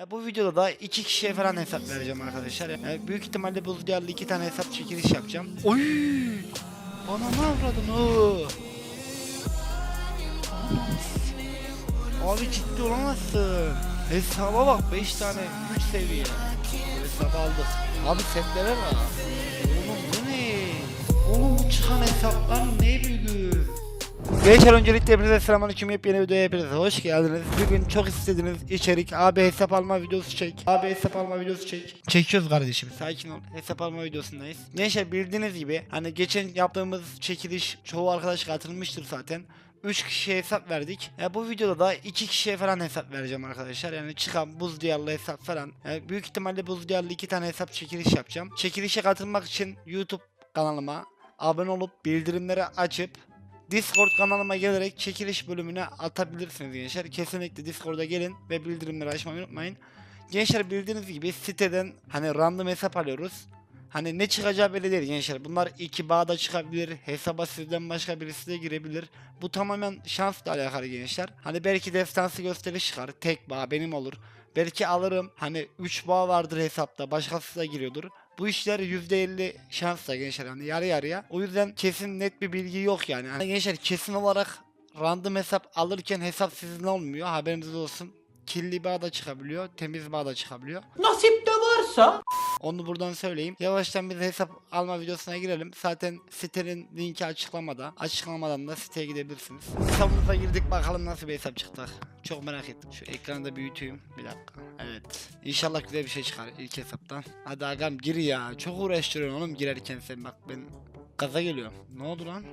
E, bu videoda da iki kişiye falan hesap vereceğim arkadaşlar. E, büyük ihtimalle buz diyarlı iki tane hesap çekiliş yapacağım. Oy! Bana ne avradın o? Abi ciddi olamazsın. Hesaba bak 5 tane 3 seviye. Bu hesabı aldık. Abi setlere bak. Oğlum bu ne? Oğlum bu çıkan hesaplar ne büyük? Gençler öncelikle hepinize selamünaleyküm yepyeni videoya hepinize hoş geldiniz. Bugün çok istediğiniz içerik abi hesap alma videosu çek. Abi hesap alma videosu çek. Çekiyoruz kardeşim sakin ol. Hesap alma videosundayız. Gençler bildiğiniz gibi hani geçen yaptığımız çekiliş çoğu arkadaş katılmıştır zaten. 3 kişiye hesap verdik. Ya bu videoda da 2 kişiye falan hesap vereceğim arkadaşlar. Yani çıkan buz diyarlı hesap falan. Yani büyük ihtimalle buz diyarlı 2 tane hesap çekiliş yapacağım. Çekilişe katılmak için YouTube kanalıma abone olup bildirimleri açıp Discord kanalıma gelerek çekiliş bölümüne atabilirsiniz gençler. Kesinlikle Discord'a gelin ve bildirimleri açmayı unutmayın. Gençler bildiğiniz gibi siteden hani random hesap alıyoruz. Hani ne çıkacağı belli değil gençler. Bunlar iki bağda çıkabilir. Hesaba sizden başka birisi de girebilir. Bu tamamen şansla alakalı gençler. Hani belki destansı gösteriş çıkar. Tek bağ benim olur. Belki alırım. Hani 3 bağ vardır hesapta. Başkası da giriyordur. Bu işler %50 şansla gençler hani yarı yarıya. O yüzden kesin net bir bilgi yok yani. Hani gençler kesin olarak random hesap alırken hesap sizin olmuyor. Haberiniz olsun. Kirli bağ da çıkabiliyor. Temiz bağ da çıkabiliyor. Nasip de varsa Onu buradan söyleyeyim. Yavaştan biz hesap alma videosuna girelim. Zaten sitenin linki açıklamada. Açıklamadan da siteye gidebilirsiniz. Hesabımıza girdik bakalım nasıl bir hesap çıktı. Çok merak ettim. Şu ekranı da büyüteyim. Bir dakika. Evet. İnşallah güzel bir şey çıkar ilk hesaptan. Hadi agam gir ya. Çok uğraştırıyorsun oğlum girerken sen bak ben gaza geliyorum. Ne oldu lan?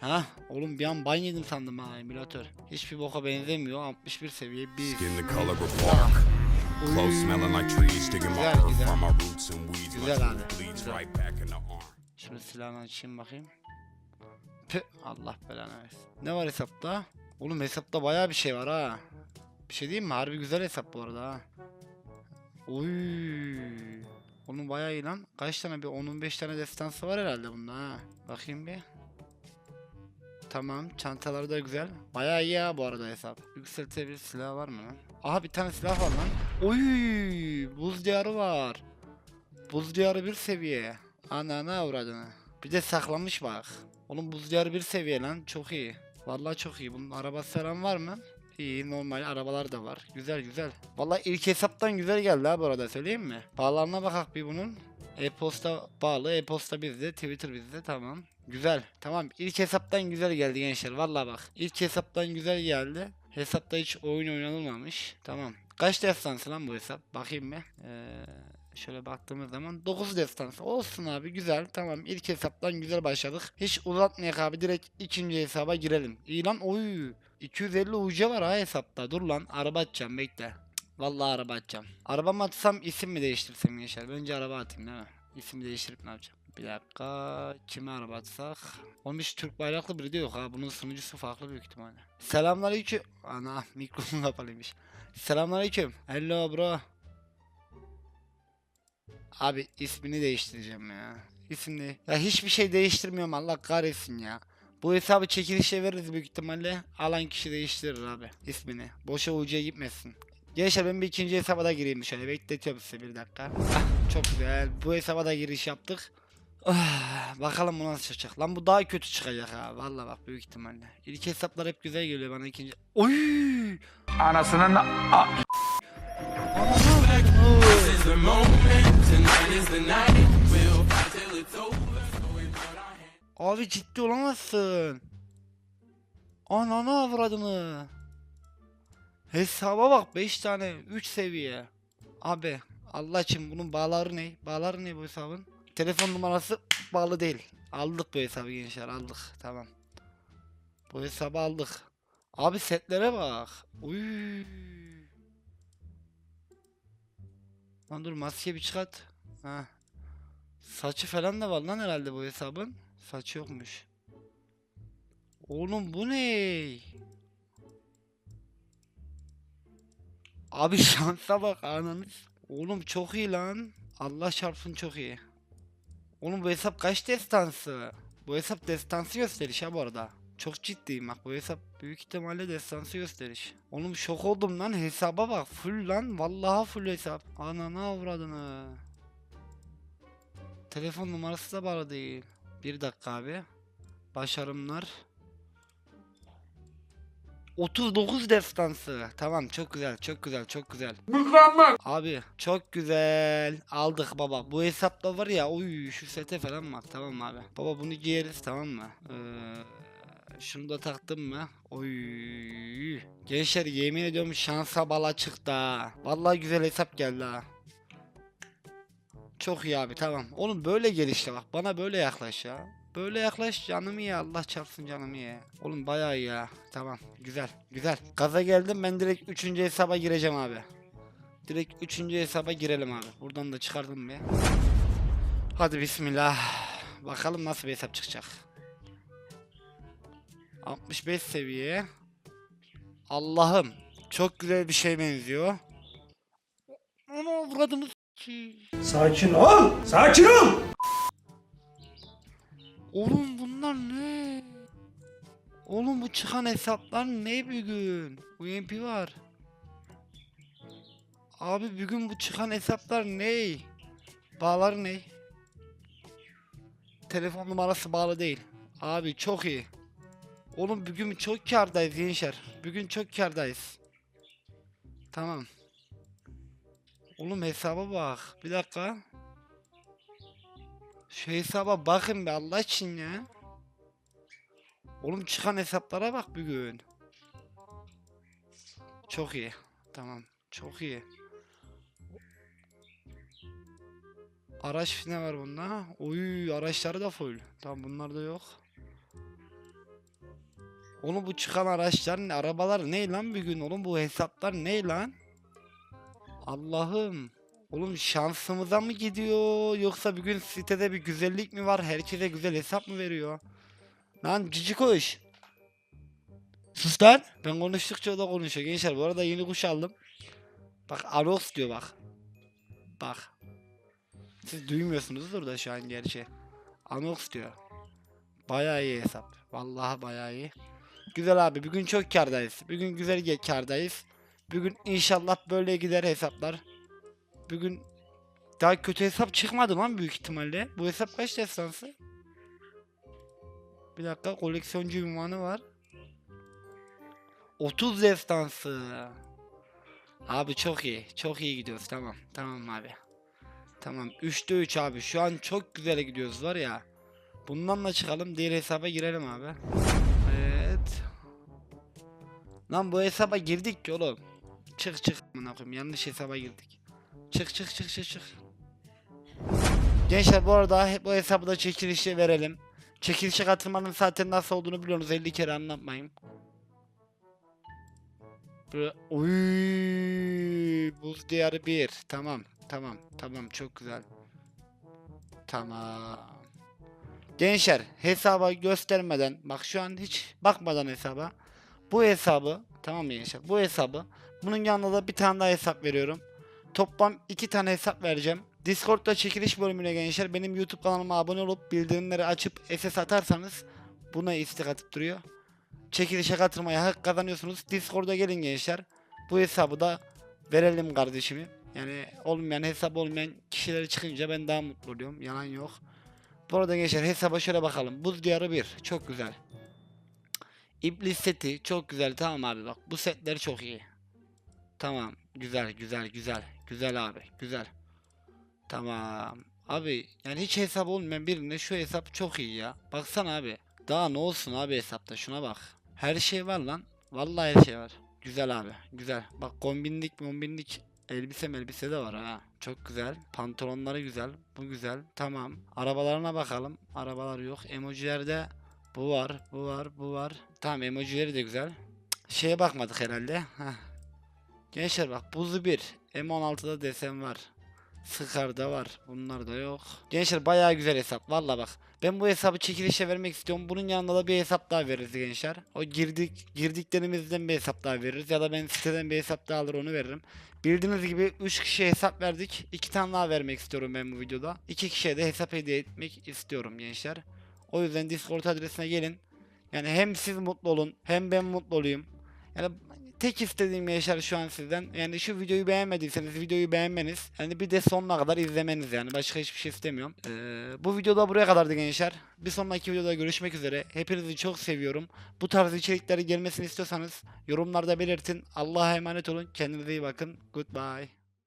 Ha oğlum bir an ban yedim sandım ha emülatör. Hiçbir boka benzemiyor. 61 seviye bir. Skin the color of bark. Clothes smelling like trees, digging my Güzel, earth güzel. from my roots and weeds. Güzel My abi, truth bleeds güzel. right back in the arm. Şunu silahını açayım bakayım. Püh, Allah belanı versin. Ne var hesapta? Oğlum hesapta bayağı bir şey var ha. Bir şey diyeyim mi? Harbi güzel hesap bu arada ha. Oy. Onun bayağı iyi lan. Kaç tane bir 10-15 tane destansı var herhalde bunda ha. Bakayım bir. Tamam çantaları da güzel. Bayağı iyi ya bu arada hesap. Yükseltebilir silah var mı lan? Aha bir tane silah var lan. Oy buz diyarı var. Buz diyarı bir seviye. Anana avradını. Bir de saklamış bak. Oğlum buz diyarı bir seviye lan. Çok iyi. Vallahi çok iyi. Bunun arabası falan var mı? İyi normal arabalar da var. Güzel güzel. Vallahi ilk hesaptan güzel geldi ha bu arada söyleyeyim mi? Bağlarına bakak bir bunun. E-posta bağlı. E-posta bizde. Twitter bizde. Tamam. Güzel. Tamam. İlk hesaptan güzel geldi gençler. Vallahi bak. İlk hesaptan güzel geldi. Hesapta hiç oyun oynanılmamış. Tamam. Kaç destansı lan bu hesap? Bakayım bir. Ee, şöyle baktığımız zaman 9 destansı. Olsun abi güzel. Tamam. İlk hesaptan güzel başladık. Hiç uzatmayak abi. Direkt ikinci hesaba girelim. İyi lan. Oy. 250 UC var ha hesapta. Dur lan. Araba atacağım. Bekle. Vallahi araba atacağım. Arabamı atsam isim mi değiştirsem gençler? Bence araba atayım değil mi? İsim değiştirip ne yapacağım? Bir dakika. Kime araba atsak? Onun bir Türk bayraklı biri de yok ha. Bunun sunucusu farklı büyük ihtimalle. Selamünaleyküm. Ana mikrofon kapalıymış. Selamünaleyküm. Hello bro. Abi ismini değiştireceğim ya. İsim ne? Ya hiçbir şey değiştirmiyorum Allah kahretsin ya. Bu hesabı çekilişe veririz büyük ihtimalle. Alan kişi değiştirir abi ismini. Boşa ucuya gitmesin. Gençler ben bir ikinci hesaba da gireyim şöyle bekletiyorum size bir dakika. Ah, çok güzel. Bu hesaba da giriş yaptık. Ah, bakalım bu nasıl çıkacak. Lan bu daha kötü çıkacak ha. Vallahi bak büyük ihtimalle. İlk hesaplar hep güzel geliyor bana ikinci. Oy! anasının a- Abi ciddi olamazsın. Ananı avradını. Hesaba bak 5 tane 3 seviye. Abi Allah için bunun bağları ne? Bağları ne bu hesabın? Telefon numarası bağlı değil. Aldık bu hesabı gençler aldık. Tamam. Bu hesabı aldık. Abi setlere bak. Uy. Lan dur maske bir çıkart. Ha. Saçı falan da var lan herhalde bu hesabın. Saç yokmuş. Oğlum bu ne? Abi şansa bak ananız. Oğlum çok iyi lan. Allah çarpsın çok iyi. Oğlum bu hesap kaç destansı? Bu hesap destansı gösteriş ha bu arada. Çok ciddiyim bak bu hesap büyük ihtimalle destansı gösteriş. Oğlum şok oldum lan hesaba bak full lan vallahi full hesap. Ananı avradını. Telefon numarası da bağlı değil. Bir dakika abi. Başarımlar. 39 destansı. Tamam çok güzel çok güzel çok güzel. Mükemmel. Abi çok güzel. Aldık baba. Bu hesapta var ya oy şu sete falan bak tamam abi. Baba bunu giyeriz tamam mı? Ee, şunu da taktım mı? Oy. Gençler yemin ediyorum şansa bala çıktı ha. Vallahi güzel hesap geldi ha. Çok iyi abi tamam. Oğlum böyle gel işte bak. Bana böyle yaklaş ya. Böyle yaklaş canımı ye Allah çarpsın canımı ye. Oğlum bayağı iyi ya. Tamam güzel güzel. Gaza geldim ben direkt 3. hesaba gireceğim abi. Direkt 3. hesaba girelim abi. Buradan da çıkardım bir. Hadi bismillah. Bakalım nasıl bir hesap çıkacak. 65 seviye. Allah'ım. Çok güzel bir şey benziyor. Onu avradımız ki. Sakin ol. Sakin ol. Oğlum bunlar ne? Oğlum bu çıkan hesaplar ne bugün? UMP var. Abi bugün bu çıkan hesaplar ne? Bağlar ne? Telefon numarası bağlı değil. Abi çok iyi. Oğlum bugün çok kardayız gençler. Bugün çok kardayız. Tamam. Oğlum hesaba bak. Bir dakika. Şu hesaba bakın be Allah için ya. Oğlum çıkan hesaplara bak bugün. Çok iyi. Tamam. Çok iyi. Araç ne var bunda? Oy araçları da full. Tamam bunlar da yok. Oğlum bu çıkan araçlar ne? Arabalar ne lan bugün? Oğlum bu hesaplar ne lan? Allah'ım. Oğlum şansımıza mı gidiyor yoksa bugün sitede bir güzellik mi var? Herkese güzel hesap mı veriyor? Lan cici kuş. Sus lan. Ben konuştukça o da konuşuyor. Gençler bu arada yeni kuş aldım. Bak Alox diyor bak. Bak. Siz duymuyorsunuzdur da şu an gerçi. Anox diyor. Bayağı iyi hesap. Vallahi bayağı iyi. Güzel abi bugün çok kardayız. Bugün güzel ge- kardayız. Bugün inşallah böyle gider hesaplar. Bugün daha kötü hesap çıkmadı lan büyük ihtimalle. Bu hesap kaç destansı? Bir dakika koleksiyoncu ünvanı var. 30 destansı. Abi çok iyi. Çok iyi gidiyoruz. Tamam. Tamam abi. Tamam. 3'te 3 abi. Şu an çok güzel gidiyoruz var ya. Bundan da çıkalım. Diğer hesaba girelim abi. Evet. Lan bu hesaba girdik ki oğlum. Çık çık. Yanlış hesaba girdik. Çık çık çık çık çık. Gençler bu arada bu hesabı da çekilişe verelim. Çekilişe katılmanın zaten nasıl olduğunu biliyorsunuz 50 kere anlatmayayım. Böyle buz diyarı 1. Tamam. Tamam. Tamam çok güzel. Tamam. Gençler hesaba göstermeden bak şu an hiç bakmadan hesaba bu hesabı tamam mı gençler bu hesabı bunun yanında da bir tane daha hesap veriyorum. Toplam iki tane hesap vereceğim. Discord'da çekiliş bölümüne gençler benim YouTube kanalıma abone olup bildirimleri açıp SS atarsanız buna istek duruyor. Çekilişe katılmaya hak kazanıyorsunuz. Discord'a gelin gençler. Bu hesabı da verelim kardeşimi. Yani olmayan hesap olmayan kişileri çıkınca ben daha mutlu oluyorum. Yalan yok. Bu arada gençler hesaba şöyle bakalım. Buz diyarı 1. Çok güzel. İblis seti çok güzel. Tamam abi bak. Bu setler çok iyi. Tamam. Güzel güzel güzel. Güzel abi. Güzel. Tamam. Abi yani hiç hesap olmayan birine şu hesap çok iyi ya. Baksana abi. Daha ne olsun abi hesapta şuna bak. Her şey var lan. Vallahi her şey var. Güzel abi. Güzel. Bak kombinlik kombinlik elbise elbise de var ha. Çok güzel. Pantolonları güzel. Bu güzel. Tamam. Arabalarına bakalım. Arabalar yok. Emojilerde bu var. Bu var. Bu var. Tamam emojileri de güzel. Şeye bakmadık herhalde. Heh. Gençler bak buzu bir. M16'da desen var. Scar'da var. Bunlar da yok. Gençler bayağı güzel hesap. Valla bak. Ben bu hesabı çekilişe vermek istiyorum. Bunun yanında da bir hesap daha veririz gençler. O girdik girdiklerimizden bir hesap daha veririz. Ya da ben siteden bir hesap daha alır onu veririm. Bildiğiniz gibi 3 kişiye hesap verdik. 2 tane daha vermek istiyorum ben bu videoda. 2 kişiye de hesap hediye etmek istiyorum gençler. O yüzden Discord adresine gelin. Yani hem siz mutlu olun hem ben mutlu olayım. Yani tek istediğim Yaşar şu an sizden. Yani şu videoyu beğenmediyseniz videoyu beğenmeniz. Yani bir de sonuna kadar izlemeniz yani. Başka hiçbir şey istemiyorum. Ee, bu videoda buraya kadardı gençler. Bir sonraki videoda görüşmek üzere. Hepinizi çok seviyorum. Bu tarz içerikleri gelmesini istiyorsanız yorumlarda belirtin. Allah'a emanet olun. Kendinize iyi bakın. Goodbye.